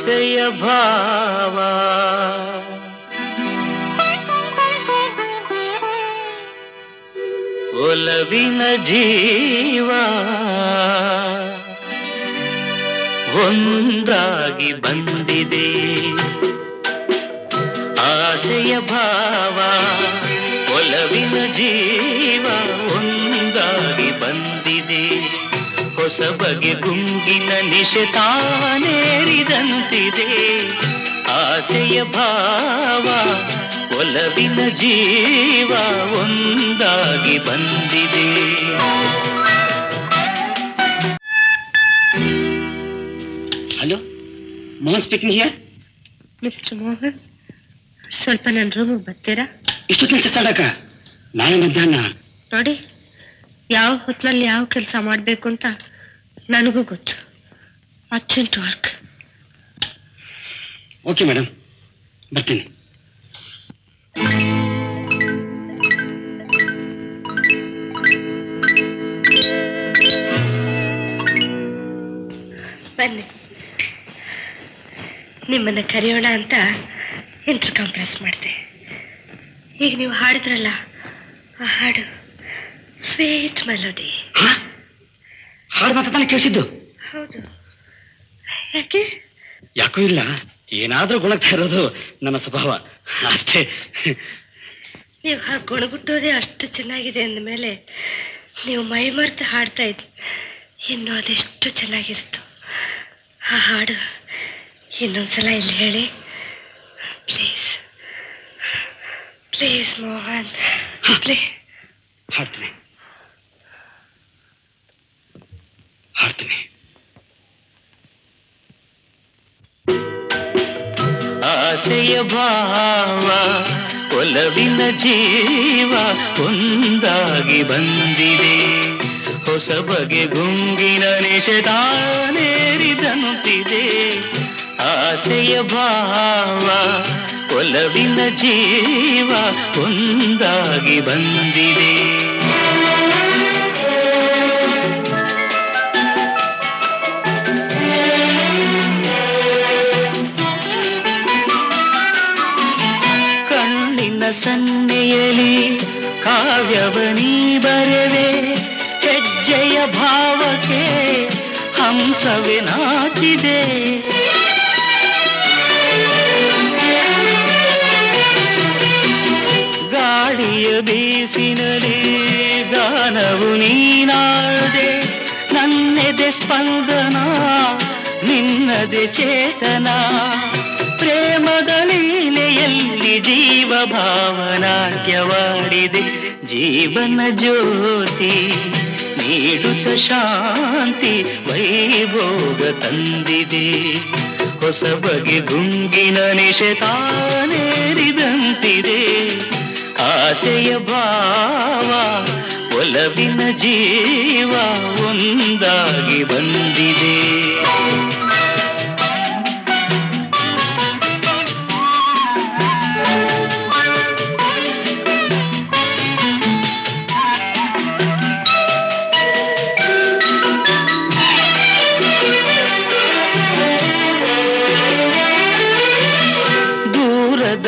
ಆಸೆಯ ಭಾವ ಒಲವಿನ ಜೀವ ಒಂದಾಗಿ ಬಂದಿದೆ ಆಸೆಯ ಭಾವ ಒಲವಿನ ಜೀವ ಒಂದಾಗಿ ಬಂದಿದೆ ಹೊಸ ಬಗೆ ಗುಂಗಿನ ನಿಶತಾನೇರಿದಂತಿದೆ ಆಸೆಯ ಭಾವ ಒಲವಿನ ಜೀವ ಒಂದಾಗಿ ಬಂದಿದೆ. Hello Mohan speaking here mister Mohan ಸ್ವಲ್ಪ ನನ್ನ ರೂಮಿಗೆ ಬರ್ತೀರಾ? ಇಷ್ಟು ಕೆಲಸ ಸಾಡಕ ನಾಳೆ ಮಧ್ಯಾಹ್ನ? ನೋಡಿ ಯಾವ ಹೊತ್ತಿನಲ್ಲಿ ಯಾವ ಕೆಲಸ ಮಾಡಬೇಕು ಅಂತ ನನಗೂ ಗೊತ್ತು ಅರ್ಜೆಂಟ್ ವರ್ಕ್ ಓಕೆ ಮೇಡಮ್ ಬರ್ತೀನಿ ಬನ್ನಿ ನಿಮ್ಮನ್ನ ಕರೆಯೋಣ ಅಂತ ಇಂಟರ್ ಕಂಪ್ರೆಸ್ ಮಾಡಿದೆ ಈಗ ನೀವು ಹಾಡಿದ್ರಲ್ಲ ಆ ಹಾಡು ಸ್ವೀಟ್ ಮೆಲೋಡಿ ಹಾ ಹಾಡು ಮಾತ್ರ ತಾನೇ ಕೇಳಿಸಿದ್ದು. ಹೌದು. ಯಾಕೆ? ಯಾಕೂ ಇಲ್ಲ. ಏನಾದ್ರೂ ಗುಣಗ್ತಾ ಇರೋದು ನನ್ನ ಸ್ವಭಾವ. ಅಷ್ಟೇ. ನೀವು ಹಾಗೆ ಗುಣಗುಟ್ಟೋದೇ ಅಷ್ಟು ಚೆನ್ನಾಗಿದೆ ಅಂದ ಮೇಲೆ ನೀವು ಮೈ ಮರೆತು ಹಾಡ್ತಾ ಇದ್ರಿ ಇನ್ನು ಅದೆಷ್ಟು ಚೆನ್ನಾಗಿರುತ್ತು. ಆ ಹಾಡು ಇನ್ನೊಂದ್ಸಲ ಇಲ್ಲಿ ಹೇಳಿ. ಪ್ಲೀಸ್. ಪ್ಲೀಸ್ ಮೋಹನ್. ಪ್ಲೀಸ್ ಹಾಡ್ತೀನಿ. ಆಸೆಯ ಭಾವ, ಒಲವಿನ ಜೀವ ಒಂದಾಗಿ ಬಂದಿದೆ. ಹೊಸ ಬಗೆ ಗುಂಗಿನ ನಿಷದಾನೇರಿದಂತಿದೆ ಆಸೆಯ ಭಾವ, ಒಲವಿನ ಜೀವ ಒಂದಾಗಿ ಬಂದಿದೆ. ಕಣ್ಣಿನ ಸನ್ನೆಯಲಿ ಕಾವ್ಯವನೀ ಬರೆದೆ ಹೆಜ್ಜೆಯ ಭಾವಕ್ಕೆ ಹಂಸವೇ ನಾಚಿದೆ. ಗಾಳಿಯ ಬೀಸಿನಲಿ ಗಾನವು ನೀನಾದೆ, ನನ್ನೆದೆ ಸ್ಪಂದನ, ನಿನ್ನದೆ ಚೇತನ. ಭಾವನಾಟ್ಯವಾಡಿದೆ ಜೀವನ ಜ್ಯೋತಿ ನೀಡುತ್ತ ಶಾಂತಿ ವೈಭೋಗ ತಂದಿದೆ. ಹೊಸ ಬಗೆ ಗುಂಗಿನ ನಿಶೆ ತಾನೇರಿದಂತಿದೆ ಆಸೆಯ ಭಾವ ಒಲವಿನ ಜೀವ ಒಂದಾಗಿ ಬಂದಿದೆ.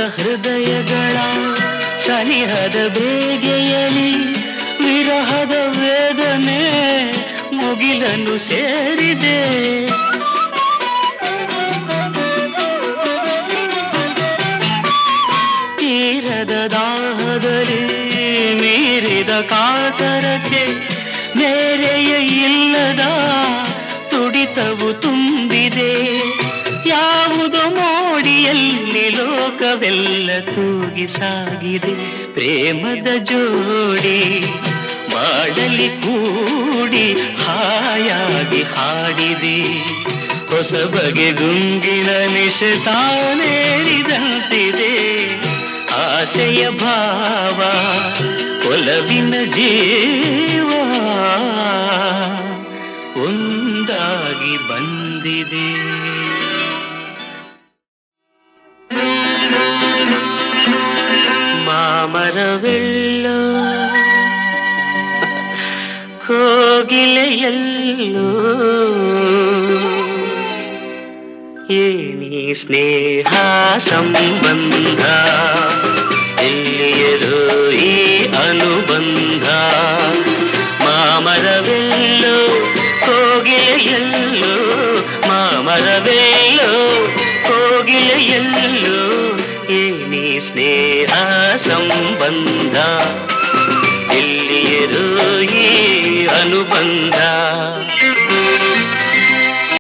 ಹೃದಯಗಳ ಸನಿಹದ ಬೇಗೆಯಲಿ ವಿರಹದ ವೇದನೆ ಮುಗಿಲನ್ನು ಸೇರಿದೆ. ತೀರದ ದಾಹದಲ್ಲಿ ಮೀರಿದ ಕಾತರಕ್ಕೆ ಬೇರೆಯ ಇಲ್ಲದ ತುಡಿತವು ತುಂಬಿದೆ. ಯಾವುದು ಮೋಡಿಯಲ್ಲಿ ಲೋಕವೆಲ್ಲ ತೂಗಿ ಸಾಗಿದೆ. ಪ್ರೇಮದ ಜೋಡಿ ಮಾಡಲಿ ಕೂಡಿ ಹಾಯಾಗಿ ಹಾಡಿದೆ. ಹೊಸ ಬಗೆ ಗುಂಗಿನ ನಿಶತಾನೇರಿದಂತಿದೆ ಆಸೆಯ ಭಾವ ಒಲವಿನ ಜೀವ ಒಂದಾಗಿ ಬಂದಿದೆ. ಮಾಮರವೆಲ್ಲೋ ಕೋಗಿಲೆಯಲ್ಲೋ ಏನಿ ಸ್ನೇಹ ಸಂಬಂಧ ಎಲ್ಲಿಯದು ಈ ಅನುಬಂಧ ಮಾಮರವೆಲ್ಲೋ ಕೋಗಿಲೆಯಲ್ಲೋ ಮಾಮರವೆಲ್ಲೋ ಕೋಗಿಲೆಯಲ್ಲೋ ಏನಿ ಸ್ನೇಹ ಸಂಬಂಧ ಇಲ್ಲಿಯರು ಈ ಅನುಬಂಧ.